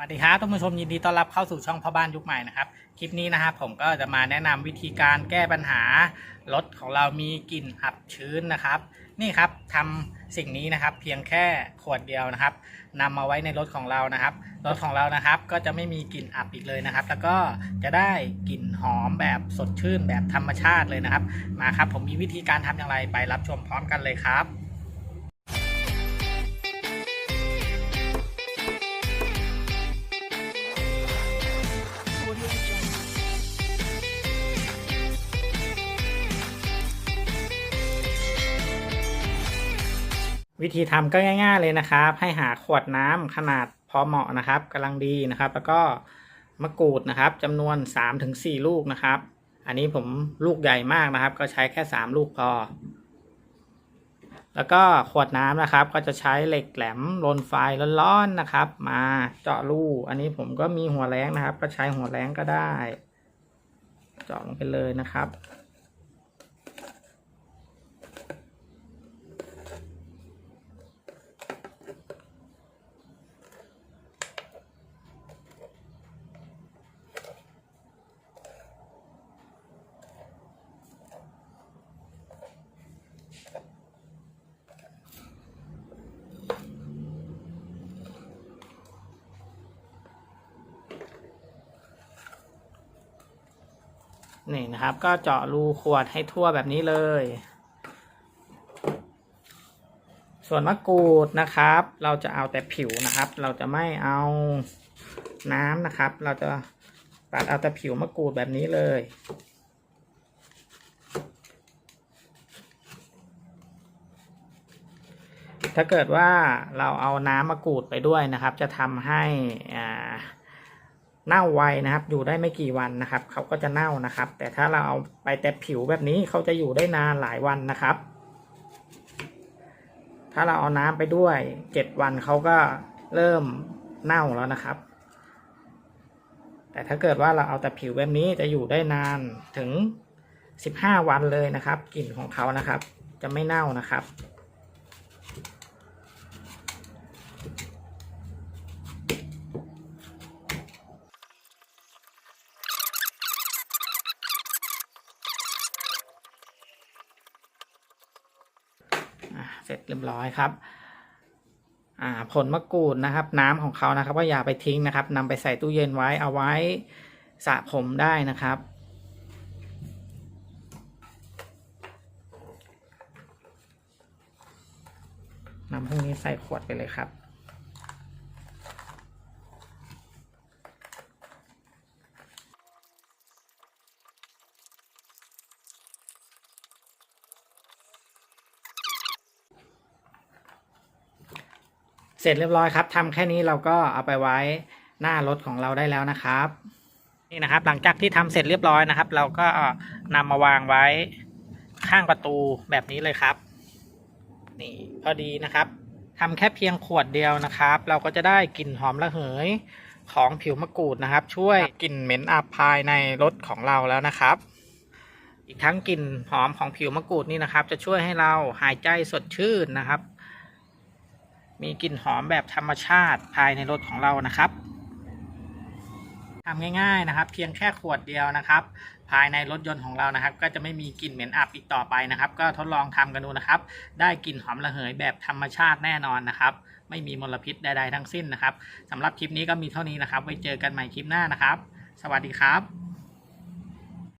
สวัสดีครับท่านผู้ชมยินดีต้อนรับเข้าสู่ช่องพ่อบ้านยุคใหม่นะครับ คลิปนี้นะครับผมก็จะมาแนะนำวิธีการแก้ปัญหารถของเรามีกลิ่นอับชื้นนะครับ นี่ครับทำสิ่งนี้นะครับ เพียงแค่ขวดเดียวนะครับนำมาไว้ในรถของเรานะครับรถของเรานะครับ ก็จะไม่มีกลิ่นอับอีกเลยนะครับ แล้วก็จะได้กลิ่นหอมแบบสดชื่นแบบธรรมชาติเลยนะครับ มาครับผมมีวิธีการทำอย่างไรไปรับชมพร้อมกันเลยครับ วิธีทำก็ง่าย ๆเลยนะครับ ให้หาขวดน้ำขนาดพอเหมาะนะครับกำลังดีนะครับ แล้วก็มะกรูดนะครับจำนวน 3-4 ลูกนะครับ อันนี้ผมลูกใหญ่มากนะครับ ก็ใช้แค่ 3 ลูกพอ แล้วก็ขวดน้ำนะครับ ก็จะใช้เหล็กแหลมลนไฟร้อนๆนะครับ มาเจาะรูอันนี้ผมก็มีหัวแรงนะครับ ก็ใช้หัวแรงก็ได้ เจาะลงไปเลยนะครับ นี่นะครับ ก็เจาะรูขวดให้ทั่วแบบนี้เลย ส่วนมะกรูดนะครับ เราจะเอาแต่ผิวนะครับ เราจะไม่เอาน้ำนะครับ เราจะตัดเอาแต่ผิวมะกรูดแบบนี้เลยถ้าเกิดว่าเราเอาน้ำมะกรูดไปด้วยนะครับ จะทำให้อ่า เน่าไวนะครับ อยู่ได้ไม่กี่วันนะครับเขาก็จะเน่านะครับ แต่ถ้าเราเอาไปแต่ผิวแบบนี้เขาจะอยู่ได้นานหลายวันนะครับ ถ้าเราเอาน้ำไปด้วยเจ็ดวันเขาก็เริ่มเน่าแล้วนะครับ แต่ถ้าเกิดว่าเราเอาแต่ผิวแบบนี้จะอยู่ได้นานถึงสิบห้าวันเลยนะครับกลิ่นของเขานะครับ จะไม่เน่านะครับ เสร็จเรียบร้อยครับ อ่าผลมะกรูดนะครับ น้ำของเขานะครับ ก็อย่าไปทิ้งนะครับนำไปใส่ตู้เย็นไว้เอาไว้สระผมได้นะครับนำพวกนี้ใส่ขวดไปเลยครับ เสร็จเรียบร้อยครับทำแค่นี้เราก็เอาไปไว้หน้ารถของเราได้แล้วนะครับนี่นะครับ หลังจากที่ทำเสร็จเรียบร้อยนะครับ เราก็นำมาวางไว้ข้างประตูแบบนี้เลยครับ นี่พอดีนะครับทำแค่เพียงขวดเดียวนะครับ เราก็จะได้กลิ่นหอมระเหยของผิวมะกรูดนะครับ ช่วยกลิ่นเหม็นอับภายในรถของเราแล้วนะครับ อีกทั้งกลิ่นหอมของผิวมะกรูดนี่นะครับ จะช่วยให้เราหายใจสดชื่นนะครับ มีกลิ่นหอมแบบธรรมชาติภายในรถของเรานะครับทำง่ายๆนะครับ เพียงแค่ขวดเดียวนะครับ ภายในรถยนต์ของเรานะครับ ก็จะไม่มีกลิ่นเหม็นอับอีกต่อไปนะครับ ก็ทดลองทำกันดูนะครับ ได้กลิ่นหอมระเหยแบบธรรมชาติแน่นอนนะครับ ไม่มีมลพิษใดๆทั้งสิ้นนะครับสำหรับคลิปนี้ก็มีเท่านี้นะครับ ไว้เจอกันใหม่คลิปหน้านะครับ สวัสดีครับ